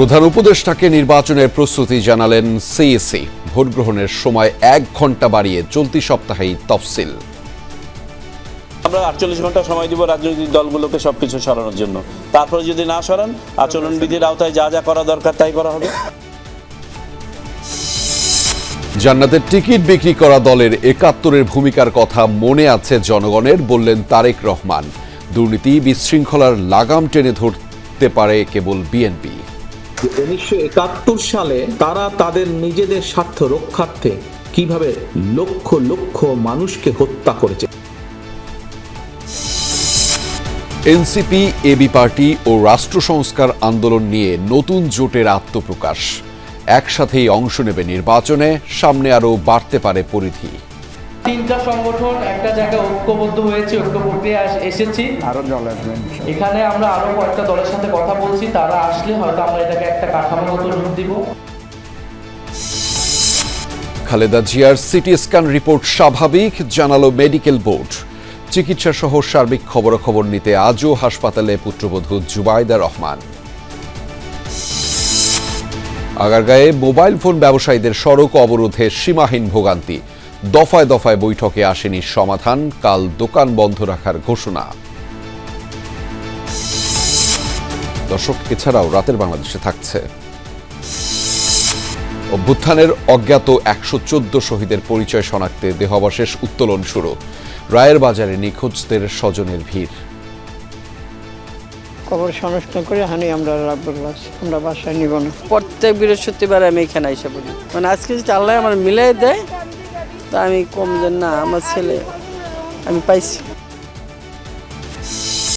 প্রধান উপদেষ্টাকে নির্বাচনের প্রস্তুতি জানালেন সিএসি ভোট গ্রহণের সময় এক ঘণ্টা বাড়িয়ে চলতি সপ্তাহেই তফসিল। আমরা আটচল্লিশ ঘণ্টা সময় দিব রাজনৈতিক দলগুলোকে সবকিছু সরানোর জন্য। তারপরে যদি না সরান আচরণবিধির আওতায় যা যা করা দরকার তাই করা হবে। জান্নাতের টিকিট বিক্রি করা দলের একাত্তরের ভূমিকার কথা মনে আছে জনগণের বললেন তারেক রহমান। দুর্নীতি বিশৃঙ্খলার লাগাম টেনে ধরতে পারে কেবল বিএনপি। উনিশশো একাত্তর সালে তারা তাদের নিজেদের স্বার্থ রক্ষার্থে কীভাবে লক্ষ লক্ষ মানুষকে হত্যা করেছে। এনসিপি, এবি পার্টি ও রাষ্ট্র সংস্কার আন্দোলন নিয়ে নতুন জোটের আত্মপ্রকাশ। একসাথেই অংশ নেবে নির্বাচনে, সামনে আরও বাড়তে পারে পরিধি। তিনটা সংগঠন একটা জায়গায় ঐক্যবদ্ধ হয়েছে ঐক্য প্রক্রিয়া এসেছি। আরও জল আসবেন এখানে আমরা আরও কয়েকটা দলের সাথে কথা বলছি তারা আসলে হয়তো আমরা এটাকে একটা কাঠামোগত রূপ দিব। খালেদা জিয়ার সিটি স্ক্যান রিপোর্ট স্বাভাবিক জানালো মেডিকেল বোর্ড। চিকিৎসা সহ সার্বিক খবরাখবর নিতে আজও হাসপাতালে পুত্রবধূ জুবাইদা রহমান। আগারগাঁয়ে মোবাইল ফোন ব্যবসায়ীদের সড়ক অবরোধে সীমাহীন ভোগান্তি। দফায় দফায় বৈঠকে আসেনি সমাধান কাল দোকান বন্ধ রাখার ঘোষণা। দর্শক এছাড়াও রাতের বাংলাদেশে থাকছে। অভ্যুত্থানের অজ্ঞাত একশো চোদ্দ শহীদের পরিচয় শনাক্তে দেহাবশেষ উত্তোলন শুরু। রায়ের বাজারে নিখোঁজদের স্বজনের ভিড়। কবর সংরক্ষণ করে হানি আমরা রাখব আমরা বাসায় নিব না। প্রত্যেক বৃহস্পতিবার আমি এখানে এসে বলি। মানে আজকে যদি আল্লাহ আমার মিলাই দেয় তা আমি কম যে না আমার ছেলে আমি পাইছি।